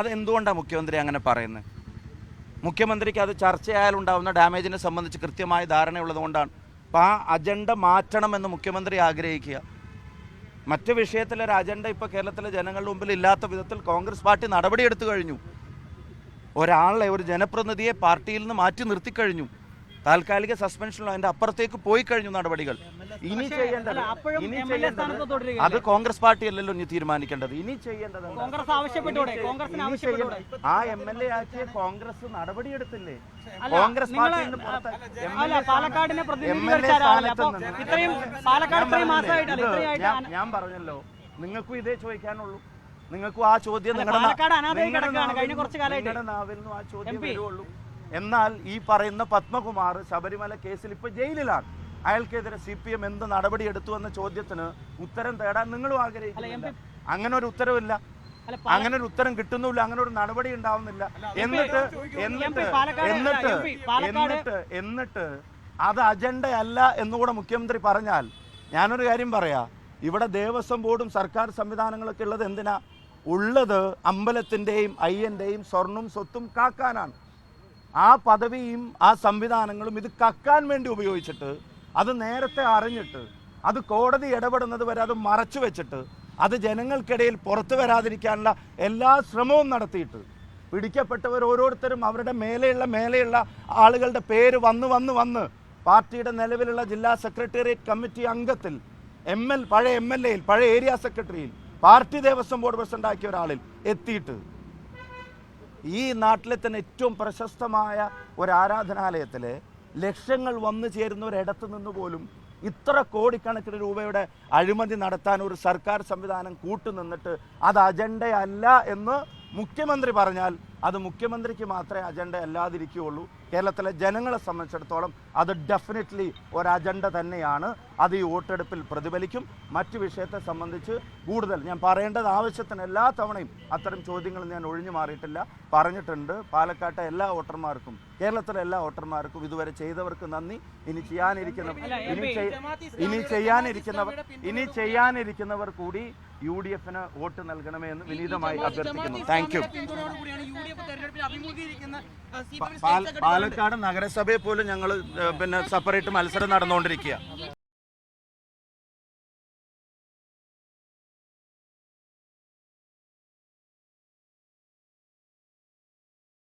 അത് എന്തുകൊണ്ടാണ് മുഖ്യമന്ത്രി അങ്ങനെ പറയുന്നത് മുഖ്യമന്ത്രിക്ക് അത് ചർച്ചയായാലുണ്ടാവുന്ന ഡാമേജിനെ സംബന്ധിച്ച് കൃത്യമായ ധാരണയുള്ളത് കൊണ്ടാണ് അപ്പം ആ അജണ്ട മാറ്റണമെന്ന് മുഖ്യമന്ത്രി ആഗ്രഹിക്കുക. മറ്റ് വിഷയത്തിലൊരു അജണ്ട ഇപ്പോൾ കേരളത്തിലെ ജനങ്ങളുടെ മുമ്പിൽ ഇല്ലാത്ത വിധത്തിൽ കോൺഗ്രസ് പാർട്ടി നടപടിയെടുത്തു കഴിഞ്ഞു. ഒരാളെ ഒരു ജനപ്രതിനിധിയെ പാർട്ടിയിൽ നിന്ന് മാറ്റി നിർത്തിക്കഴിഞ്ഞു താൽക്കാലിക സസ്പെൻഷനിലോ അതിന്റെ അപ്പുറത്തേക്ക് പോയി കഴിഞ്ഞു നടപടികൾ. ഇനി ചെയ്യേണ്ടത് ഇനി MLA ചെയ്യേണ്ടത് അത് കോൺഗ്രസ് പാർട്ടി അല്ലല്ലോ ഇനി തീരുമാനിക്കേണ്ടത്. ഇനി ചെയ്യേണ്ടത് ആ എം എൽ എ ആക്കിയ കോൺഗ്രസ് നടപടിയെടുത്തില്ലേ? കോൺഗ്രസ് എം എൽ എ സ്ഥാനത്ത് നിന്ന് ഞാൻ പറഞ്ഞില്ലേ, നിങ്ങൾക്കും ഇതേ ചോദിക്കാനുള്ളൂ. നിങ്ങൾക്കും ആ ചോദ്യം നിങ്ങളുടെ നാവിൽ നിന്നും ആ ചോദ്യം MP. എന്നാൽ ഈ പറയുന്ന പത്മകുമാർ ശബരിമല കേസിൽ ഇപ്പൊ ജയിലിലാണ്. അയാൾക്കെതിരെ സി പി എം എന്ത് നടപടി എടുത്തു എന്ന ചോദ്യത്തിന് ഉത്തരം തേടാൻ നിങ്ങളും ആഗ്രഹിക്കുന്നില്ല അങ്ങനെ ഒരു ഉത്തരവില്ല. അങ്ങനെ ഒരു ഉത്തരം കിട്ടുന്നില്ല അങ്ങനെ ഒരു നടപടി ഉണ്ടാവുന്നില്ല. എന്നിട്ട് എന്നിട്ട് എന്നിട്ട് എന്നിട്ട് എന്നിട്ട് അത് അജണ്ടയല്ല എന്നുകൂടെ മുഖ്യമന്ത്രി പറഞ്ഞാൽ ഞാനൊരു കാര്യം പറയാ. ഇവിടെ ദേവസ്വം ബോർഡും സർക്കാർ സംവിധാനങ്ങളൊക്കെ ഉള്ളത് എന്തിനാ? ഉള്ളത് അമ്പലത്തിന്റെയും അയ്യന്റെയും സ്വർണും സ്വത്തും കാക്കാനാണ്. ആ പദവിയും ആ സംവിധാനങ്ങളും ഇത് കക്കാൻ വേണ്ടി ഉപയോഗിച്ചിട്ട് അത് നേരത്തെ അറിഞ്ഞിട്ട് അത് കോടതി ഇടപെടുന്നത് വരെ അത് മറച്ചു വെച്ചിട്ട് അത് ജനങ്ങൾക്കിടയിൽ പുറത്തു വരാതിരിക്കാനുള്ള എല്ലാ ശ്രമവും നടത്തിയിട്ട് പിടിക്കപ്പെട്ടവർ ഓരോരുത്തരും അവരുടെ മേലെയുള്ള മേലെയുള്ള ആളുകളുടെ പേര് വന്ന് വന്ന് വന്ന് പാർട്ടിയുടെ നിലവിലുള്ള ജില്ലാ സെക്രട്ടേറിയറ്റ് കമ്മിറ്റി അംഗത്തിൽ എം എൽ പഴയ എം എൽ എയിൽ പഴയ ഏരിയ സെക്രട്ടറിയിൽ പാർട്ടി ദേവസ്വം ബോർഡ് പ്രസിഡന്റ് ആക്കിയ ഒരാളിൽ എത്തിയിട്ട് ഈ നാട്ടിലെ തന്നെ ഏറ്റവും പ്രശസ്തമായ ഒരു ആരാധനാലയത്തിൽ ലക്ഷങ്ങൾ വന്നു ചേരുന്ന ഒരിടത്ത് നിന്ന് പോലും ഇത്ര കോടിക്കണക്കിന് രൂപയുടെ അഴിമതി നടത്താൻ ഒരു സർക്കാർ സംവിധാനം കൂട്ടുനിന്നിട്ട് അത് അജണ്ടയല്ല എന്ന് മുഖ്യമന്ത്രി പറഞ്ഞാൽ അത് മുഖ്യമന്ത്രിക്ക് മാത്രമേ അജണ്ട അല്ലാതിരിക്കുകയുള്ളൂ. കേരളത്തിലെ ജനങ്ങളെ സംബന്ധിച്ചിടത്തോളം അത് ഡെഫിനറ്റ്ലി ഒരു അജണ്ട തന്നെയാണ്. അത് ഈ വോട്ടെടുപ്പിൽ പ്രതിഫലിക്കും. മറ്റു വിഷയത്തെ സംബന്ധിച്ച് കൂടുതൽ ഞാൻ പറയേണ്ടത് ആവശ്യത്തിന് എല്ലാ തവണയും അത്തരം ചോദ്യങ്ങൾ ഞാൻ ഒഴിഞ്ഞു മാറിയിട്ടില്ല. പറഞ്ഞിട്ടുണ്ട് പാലക്കാട്ടെ എല്ലാ വോട്ടർമാർക്കും കേരളത്തിലെ എല്ലാ വോട്ടർമാർക്കും ഇതുവരെ ചെയ്തവർക്ക് നന്ദി. ഇനി ചെയ്യാനിരിക്കുന്ന ഇനി ഇനി ചെയ്യാനിരിക്കുന്നവർ ഇനി ചെയ്യാനിരിക്കുന്നവർ കൂടി യു ഡി എഫിന് വോട്ട് നൽകണമേ എന്ന് വിനീതമായി അഭ്യർത്ഥിക്കുന്നു. Thank you. പാലക്കാട് നഗരസഭയെ പോലും ഞങ്ങൾ പിന്നെ സെപ്പറേറ്റ് മത്സരം നടന്നുകൊണ്ടിരിക്കുക